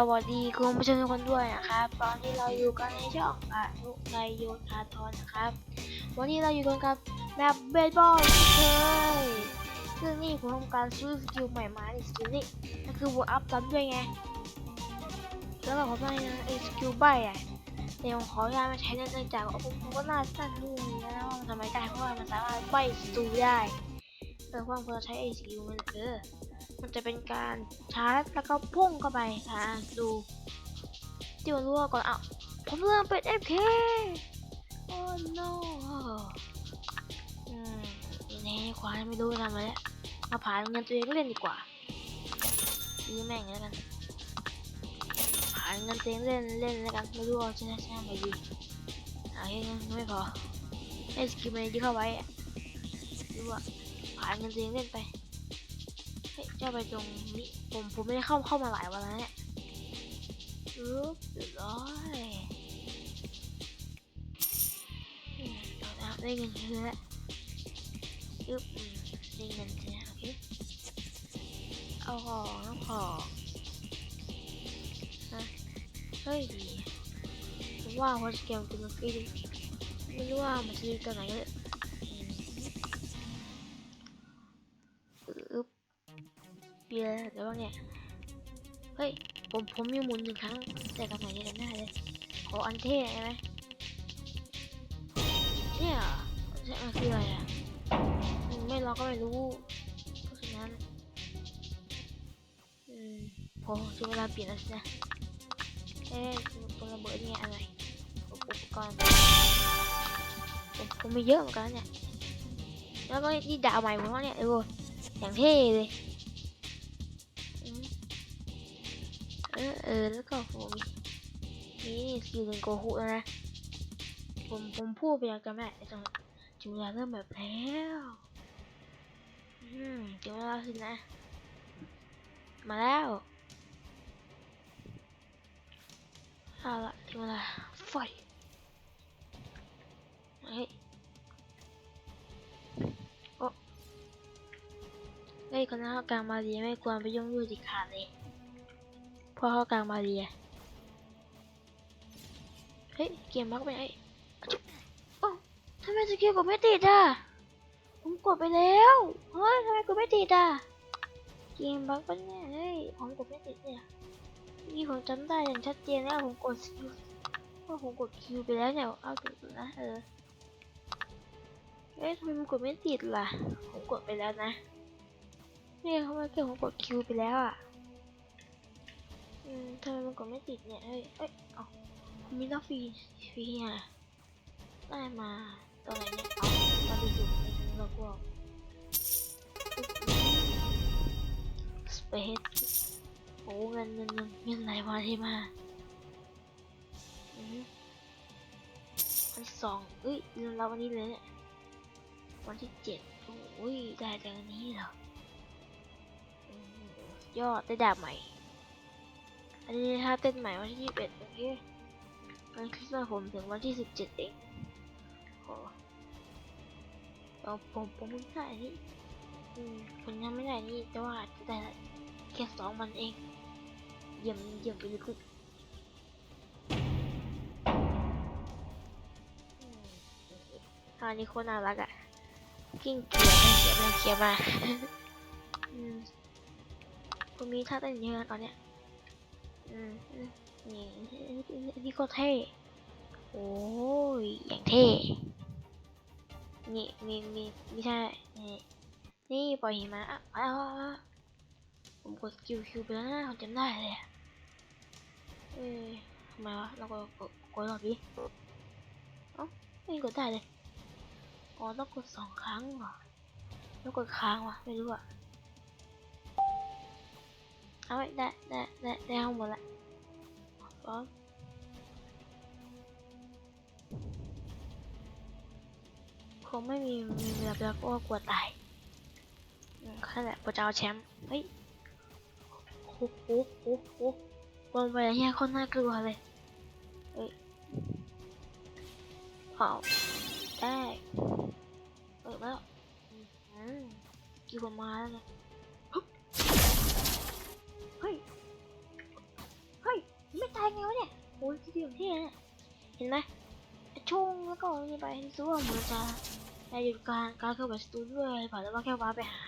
สวัสดีคุณผู้ชมทุกคนด้วยนะครับ ตอนนี้เราอยู่กันในช่องอนุนยโยธาทรนะครับ วันนี้เราอยู่กันกับแบบเบสบอลเช่นเคยซึ่งนี่ผมทำการซื้อสกิลใหม่มาในสกิลนี้นั่นคือวัวอัพตันด้วยไงแล้วก็ผมได้นะไอ้สกิลใบอะแต่ผมขออนุญาตมาใช้เนื่องจากผมผมก็น่าสั้นรู้อยู่แล้นะว่ามันทำไมได้เพราะว่ามันสามารถใบสตูได้ เออเพราะว่าพอใช้ไอ้สกิลมันเออมันจะเป็นการชาร์จแล้วก็พุ่งเข้าไปอ่าดูที่มันรั่วก่อนเอ้าผมเริ่มเป็น FK โอ้ no อืมแน่ควายไม่รู้ทำอะไรแล้วมาผ่านเงินตัวเองเล่นดีกว่าซื้อแม่งแล้วกันผ่านเงินตัวเองเล่นเล่นแล้วกันไม่รู้ว่าจะได้ใช้อะไรดีอ่าแค่นั้นไม่พอให้สกิลมันที่เข้าไว้อะรู้ว่า ผ่านเงินเองเล่นไป เฮ้ยเจ้าไปตรงนี้ผมผมไม่ได้เข้าเข้ามาหลายวันแล้วเนี่ยอึ๊บเรียบร้อยอืมเอได้เงินคืนแล้วอึ๊บอืมได้เงินคืนแล้วโอเค เอาของเอาของฮะเฮ้ยผมว่าพอเกมตัวมันฟรีดิไม่รู้ว่ามันจะอยู่ตรงไหน เบียเดี๋ยวว่าไงเฮ้ย ผมผมมีหมุนหนึ่งครั้ง แต่ตอนไหนเนี่ยจำได้เลยขออันเท่ได้ไหมเนี่ยมันใช่มันคืออะไรอะอืมไม่ลอก็ไม่รู้เพราะฉะนั้นอืมพอถึงเวลาเปลี่ยนแล้วนะเอ๊ะตัวระเบิดเนี่ยอะไรอุปกรณ์ผมผมมีเยอะเหมือนกันเนี่ยแล้วก็นี่ดาวใหม่ผมว่าเนี่ยดูอย่างเท่เลย เออเออแล้วก็ผมมีนี่สกิลเป็นโกคุแล้วนะผมผมพูดไปยังจำไม่ได้แต่จังถึงเวลาเริ่มแบบแล้วอืมถึงเวลาสินะ มาแล้วเอาละถึงเวลาไฟเฮ้ยโอ้เฮ้ยคนนั้นเขากลางมาดีไม่ควรไปยุ่งยุ่งจิขาดเลย พราะเขากลางมาดีอะเฮ้ย เกมบักไปไอ้โอ้ทำไมสกิลกดไม่ติดอะ ผมกดไปแล้ว เฮ้ยทำไมกดไม่ติดอะ เกมบักปะเนี่ยเฮ้ย ผมกดไม่ติดเนี่ยนี่ผมจำได้อย่างชัดเจนแล้วผมกดสกิลว่าผมกดคิวไปแล้วเนี่ย เอาถูกนะเออเอ๊ะทำไมมันกดไม่ติดล่ะ ผมกดไปแล้วนะ เนี่ยเขามาเกี่ยวผมกดคิวไปแล้วอะ อืมทำไมมันกดไม่ติดเนี่ยเฮ้ย เอ้ยเอาผมมีต้องฟรีฟรีอะได้มาตอนไหนเนี่ยเอามาดูสุดในทั้งโลกว่าสเปซโอ้เงินเงินเงินเงินไหลมาที่มาอืมวันที่สองเอ้ยลืมรับวันนี้เลยเนี่ยวันที่เจ็ดโอ้ยได้จากอันนี้เหรอยอดได้ดาบใหม่ อันนี้ถ้าเต้นใหม่วันที่ยี่สิบเอ็ดโอเควันคริสต์มาสผมถึงวันที่สิบเองโอ้เอาผมผมเพิ่ได้นนี้อืมผมยังไม่ได้นี่แต่ว่าจะได้แค่สองวันเอง เยี่ยมเยี่ยมไปเลยคุณตอนนี้โคนน่ารักอะกิ้งเกียร์เกียร์มาเกียร์มาอืมผมมีท่าเต้นเยอะตอนเนี้ย นี่นี่ก็เท่ โอ้ย อย่างเท่ นี่มีมีไม่ใช่ นี่ นี่ปล่อยหิมะอะอาเอาเอาผมกดคิวคิวไปแล้วนะผมจำได้เลยเอ้ยทำไมวะเราก็กดกดรอบดิเอ้าไม่กดได้เลย อ๋อต้องกดสองครั้งเหรอแล้วกดค้างวะไม่รู้อะ เอาไว้ได้ได้ได้ได้ข้างบนละพร้อมคงไม่มีมีเวลาไปแล้วก็กลัวตายอืมนั่แหละพระเจ้าแชมป์เฮ้ยโอ้โหโอ้โหบอลไปอย่างเงี้ยคนน่ากลัวเลยเฮ้ยเอาได้เปิดแล้วอืมกี่ประมาณแล้วเนี่ย ไงวะเนี่ยโอ้ยที่อยู่ที่เนี่ยเห็นไหมช่วงแล้วก็นี่ไปรู้ว่าเหมือนจะได้หยุดการการเข้าไปสตูดิโออะไรเปล่านแล้วก็แค่ว้าไปหา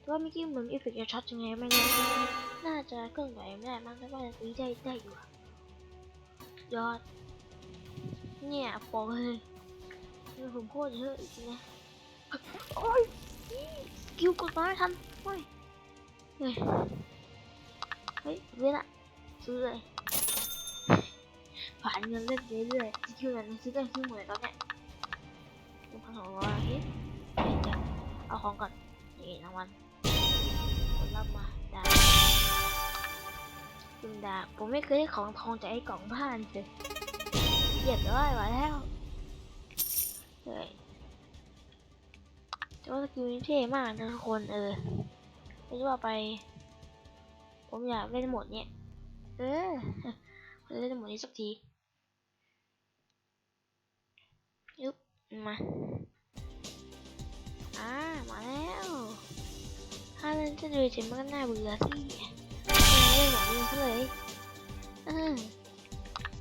แต่ว่าเมื่อกี้เหมือนเอฟเฟกจะช็อตยังไงไม่รู้น่าจะเคลื่อนไหวไม่ได้มั้งแต่ว่าตีได้ได้อยู่อะยอด เนี่ยบอกเลยนี่ผมโคตรเยอะจริงนะโอ้ยสกิลกดมาไม่ทันโอ้ยเฮ้ยเฮ้ยเว้นอะซื้อเลย ผ่านเงินเล่นเรื่อยสกิลนั้นซื้อได้ซื้อหมดเลยตอนเนี้ยหนึ่งพันสองร้อยเฮ้ยเฮ้ยเดี๋ยวเอาของก่อนนี่รางวัลกดรับมาดาบคุณดาผมไม่เคยได้ของทองจากไอ้กล่องบ้านเลยเหยียบร้อยมาแล้วเฮ้ยแต่ว่าสกิลนี้เท่มากนะทุกคนเออไม่รู้ว่าไป ผมอยากเล่นหมดเนี้ยเออเล่นหมดนี้สักทียุบ มา อ่า มาแล้ว ถ้าเล่นจะดูเฉยมันก็น่าเบื่อสิเล่นโหมดนี้ซะเลยเออ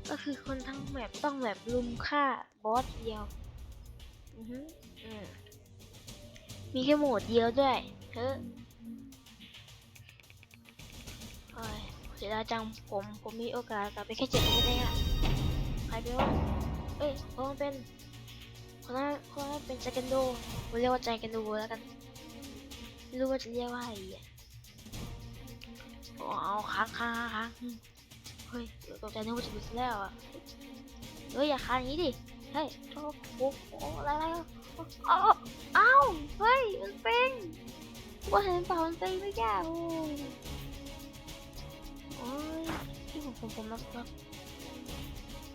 ก็คือคนทั้งแบบต้องแบบลุมฆ่าบอสเดียว อือฮึอืมมีแค่โหมดเดียวด้วยเฮ้อโอ้ยเสียดายจังผม ผมมีโอกาสกลับไปแค่เจ็ดเองอะใครเป็นวะเอ้ยคนนั้เป็น คนนั้นคนนั้นเป็นใจกันโดผมเรียกว่าใจกันโดแล้วกันไม่รู้ว่าจะเรียกว่าอะไรอะโอ้เอาค้างค้างค้างเฮ้ยตกใจนึกว่าจะหลุดแล้วอะเฮ้ยอย่าค้านอย่างนี้ดิเฮ้ยโอ้โหอะไรอะไรอ้าวอ้าวเฮ้ยมันเป็นว่าเห็นเปล่ามันเป็นไม่ยากโอ้ยโอ้ยที่ผมผมผมรับรับ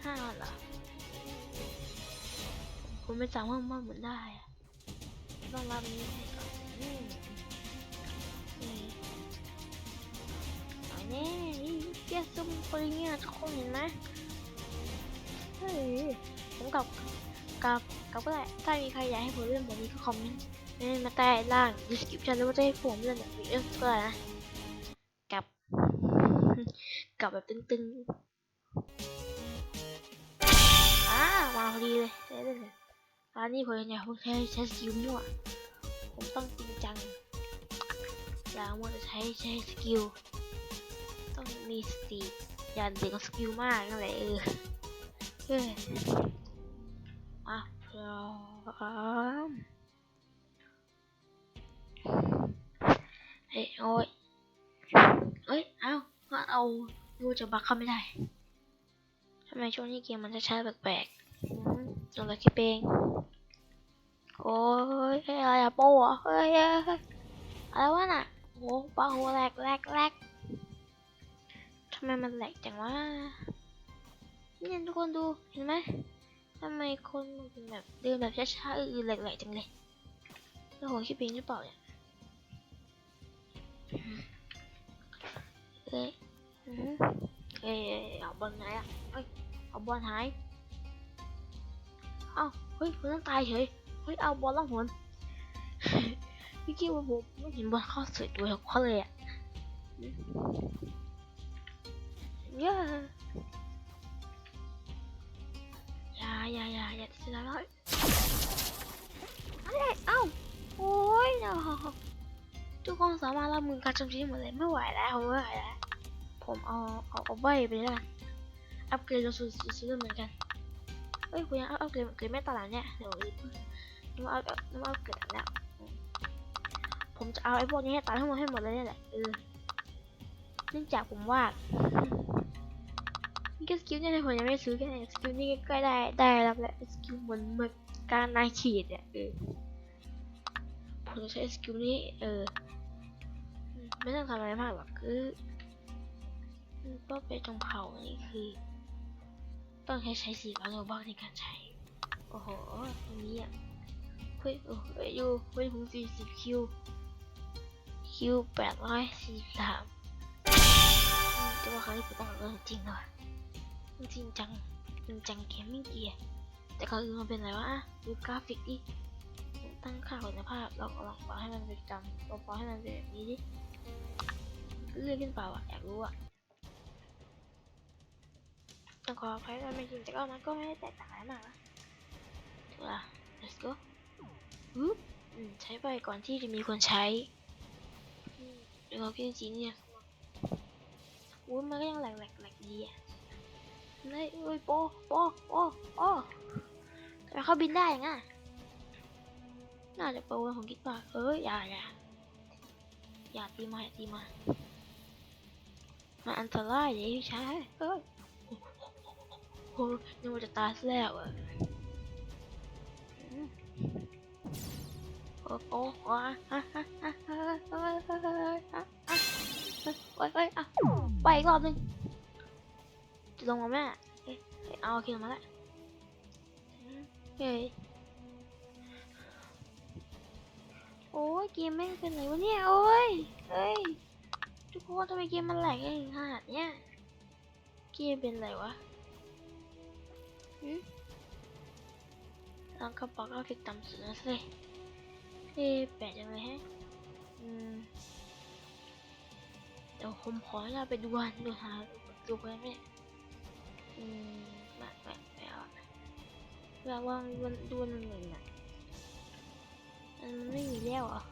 ห้าเหรอ ผมไม่จำว่ามันเหมือนได้อะต้องรับนี้ให้ก่อนนี่นี่เกียร์ซุ่มคนเงี้ยทุกคนเห็นไหมเฮ้ยผมกับกับกับก็ได้ถ้ามีใครอยากให้ผมเล่นแบบนี้ก็คอมเมนต์มาใต้ล่าง description หรือว่าจะให้ผมเล่นแบบนี้ก็ได้นะกับกับแบบตึงๆ อ่ามาพอดีเลยได้เล่น เลยอันนี้ผมอยากใช้ใช้สกิลมั่ว ผมต้องจริงจัง อย่ามัวแต่ใช้ใช้สกิล ต้องมีสติ อย่าเด็กกับสกิลมากนั่นแหละเออเฮ้ยมาพร้อมเฮ้ยโอ้ยเอ้ย เอาว่าเอาดูจะบักเข้าไม่ได้ทำไมช่วงนี้เกมมันจะช้าแปลก ๆอืมสงสัยคิดเองโอ้ยอะไรอะโป้อะเฮ้ยอะไรวะน่ะโอ้ปลาหัวแหลกแหลกแหลกทำไมมันแหลกจังวะเนี่ยทุกคนดูเห็นไหมทำไมคนมันเป็นแบบเดินแบบช้าๆอือๆแหลกๆจังเลยแล้วผมคิดเองหรือเปล่าเนี่ยเอ้ยเอ้ยเอ้ยเอาบอลไหนอะเอ้ยเอาบอลหาย เอ้าเฮ้ยคนนั้นตายเฉยเฮ้ยเอาบอลล่องหนพี่คิดว่าผมไม่เห็นบอลเข้าสุดด้วยของเขาเลยอะเย้อย่าอย่าอย่าอย่าจะร้อยอะไรเอ้าโอ้ยเนาะทุกคนสามารถรับมือการโจมตีหมดเลยไม่ไหวแล้วผมไม่ไหวแล้วผมเอาเอาเอาใบไปเลยละอัปเกรดจนสุดสุดเหมือนกัน เฮ้ยคุณยังอัปเกรดเกรดไม่ตลาดเนี่ยเดี๋ยวอีกนึกว่าอัพนึกว่าอัปเกรดแล้ว ผมจะเอาไอ้พวกนี้ให้ตายทั้งหมดให้หมดเลยเนี่ยแหละเออเนื่องจากผมว่านี่ก็สกิลเนี่ยผมยังไม่ซื้อแค่ไหนสกิลนี่ก็ได้ได้รับแล้วสกิลเหมือนเหมือนการนายขีดเนี่ยเออผมจะใช้สกิลนี้เออไม่ต้องทำอะไรมากหรอกคือคือก็ไปตรงเผานี่คือ ต้องใช้ใช้สีร้อยโลบักในการใช้ โอ้โห ตรงนี้อะ เฮ้ย โอ้เฮ้ยอยู่เฮ้ยผมสี่สิบคิว คิวแปดร้อยสี่สิบสามจะว่าครั้งนี้ผมต้องเออจริงเลยจริงจัง จริงจังเกมไม่เกียร์แต่ก่อนอื่นมันเป็นอะไรวะดูกราฟิกดิตั้งค่าคุณภาพลองลองปรับให้มันเป็นจำลองปรับให้มันเป็นแบบนี้ดิ เลื่อนขึ้นเปล่าอะอยากรู้อะ ต้องขออภัยด้วยไม่จริงแต่ก็มันก็ไม่ได้แตกต่างอะไรมากนะถูกละ let's go ฮึบอืมใช้ไปก่อนที่จะมีคนใช้เดี๋ยวเราพี่จีเนี่ยอุ้ยมันก็ยังแหลกแหลกแหลกดีอะเฮ้ยเอ้ยโปโปโปโปทำไมเขาบินได้ยังไงน่าจะโปนะผมคิดว่าเอ้ยอย่าอย่าอย่าตีมาอย่าตีมามันอันตรายเลยพี่ชายเอ้ย โอ้โหนึกว่าจะตายซะแล้วอะโอ้โหว้าฮะฮะฮะฮะฮะฮะฮะฮะฮะเฮ้ยเฮ้ยอะไปอีกรอบหนึงจะลงมาแม่เอาโอเคลงมาแล้วเฮ้ยโอ้ยเกมแม่งเป็นไรวะเนี่ยโอ้ยเฮ้ยทุกคนทำไมเกมมันแหลกเองขนาดเนี้ยเกมเป็นไรวะ 아까 막하게 담수나세 이 빼자매 해. 음. 너 홈허야 배 누가 안 누나 누가 해. 음. 막막막 막막 누군 누군 누 나. 음, ไม่มีแล้วอะ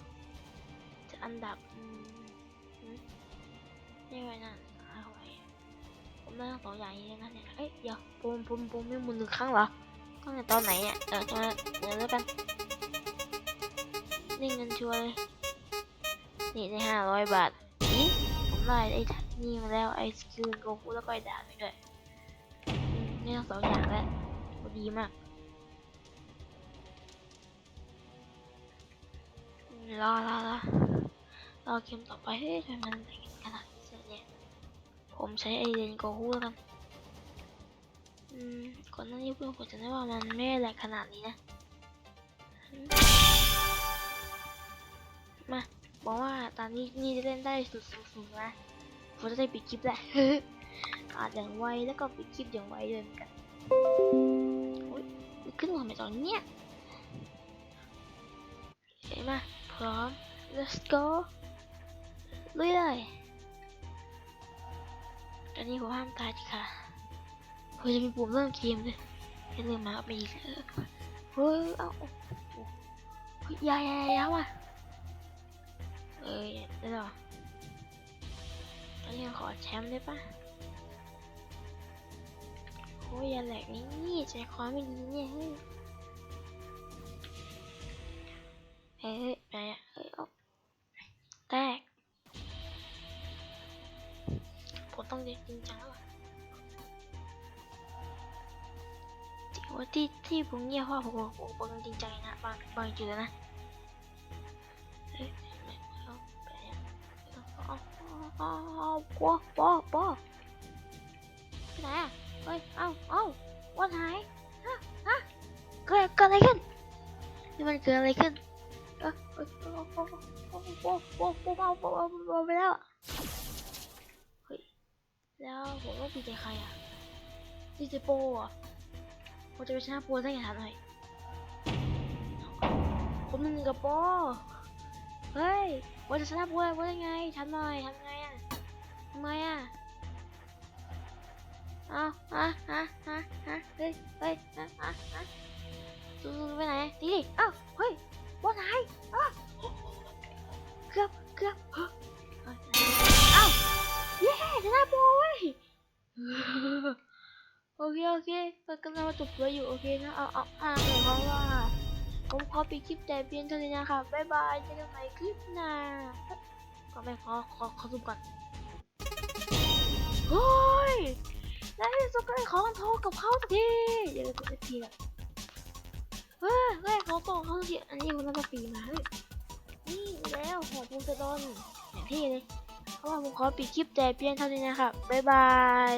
จะอันดับ อืมไม่ไว้นั่น ผมได้ทั้งสองอย่างนี้นะเนี่ยเอ้ยเดี๋ยวผมผมผมไม่มุนหนึ่งครั้งเหรอตั้งแต่ตอนไหนเนี่ยเออตอนนั้นเดี๋ยวแล้วกันนี่เงินชัวร์เลยนี่ได้ห้าร้อยบาทนี่ผมได้ไอ้นี่มาแล้วไอ้สกิลโกฟูแล้วก็ไอ้ดาบไปด้วยนี่ทั้งสองอย่างแล้วดีมากรอรอรอรอเกมต่อไปเฮ้ยทำไมมันแต่งขนาดนี้เนี่ย ผมใช้ไอเดนโกฮูแล้วกันอืมก่อนหน้านี้เพื่อนผมจะได้ว่ามันไม่แหลกขนาดนี้นะ มาบอกว่าตอนนี้นี่จะเล่นได้สุดๆนะผมจะได้ปิดคลิปแหละอาจอย่างไวแล้วก็ปิดคลิปอย่างไวเลยเหมือนกันขึ้นมาทำไมตอนเนี้ยเห็นไหมาพร้อม let's go ลุยเลย ตอนนี้ผมห้ามตายดิค่ะผมจะมีปุ่มเริ่มเกมเลยให้เริ่มมาไปอีกเออเฮ้ยเอาโอ้โหเฮ้ยยาอยายาว่ะเอ้ยได้หรอตอนนี้ขอแชมป์ได้ปะโอ้ยอย่าแหลกนี่ใจคอไม่ดีเนี่ยเฮ้ยเฮ้ย ที่ที่ผมเงียบเพราะผมผมผมจริงใจนะบางบางจุดนะเอ้าปอปอปอไปไหนอะเฮ้ย เอ้าเอ้าวันหายฮะฮะเกิดเกิดอะไรขึ้นนี่มันเกิดอะไรขึ้นเออเออปอปอปอปอปอปอปอปอไปแล้วเฮ้ยแล้วผมต้องปีใจใครอะดีเจโปอะ ผมจะไปชนะโปรได้ไงถามหน่อยผมหนึ่งกับโปเฮ้ยผมจะชนะโปรได้ไงทำหน่อยทำไงอะทำไมอะเอาฮะฮะฮะฮะเฮ้ยเฮ้ยฮะฮะฮะซูซูไปไหนดีดิเอ้าเฮ้ยบอลหายอ้าวเกือบเกือบเฮ้ยเอ้าเย้ชนะโปรเว้ย โอเคโอเคเรากำลังมาจบเลยอยู่โอเคนะเอาเอาอ่านเลยเพราะว่า ผมขอปิดคลิปแต่เพียงเท่านี้นะครับบ๊ายบายเจอกันใหม่คลิปหน้าก็ไม่ขอขอขอซูมก่อนเฮ้ยได้ที่สุดก็ได้ของโทรกับเขาสักทีเดี๋ยวจะทีละเฮ้ยได้ของกล่องเขาสักทีอันนี้มันน่าจะฟรีมาเฮ้ยนี่แล้วของภูมิดอนอย่างที่เลยเพราะว่าผมขอปิดคลิปแต่เพียงเท่านี้นะครับบ๊ายบาย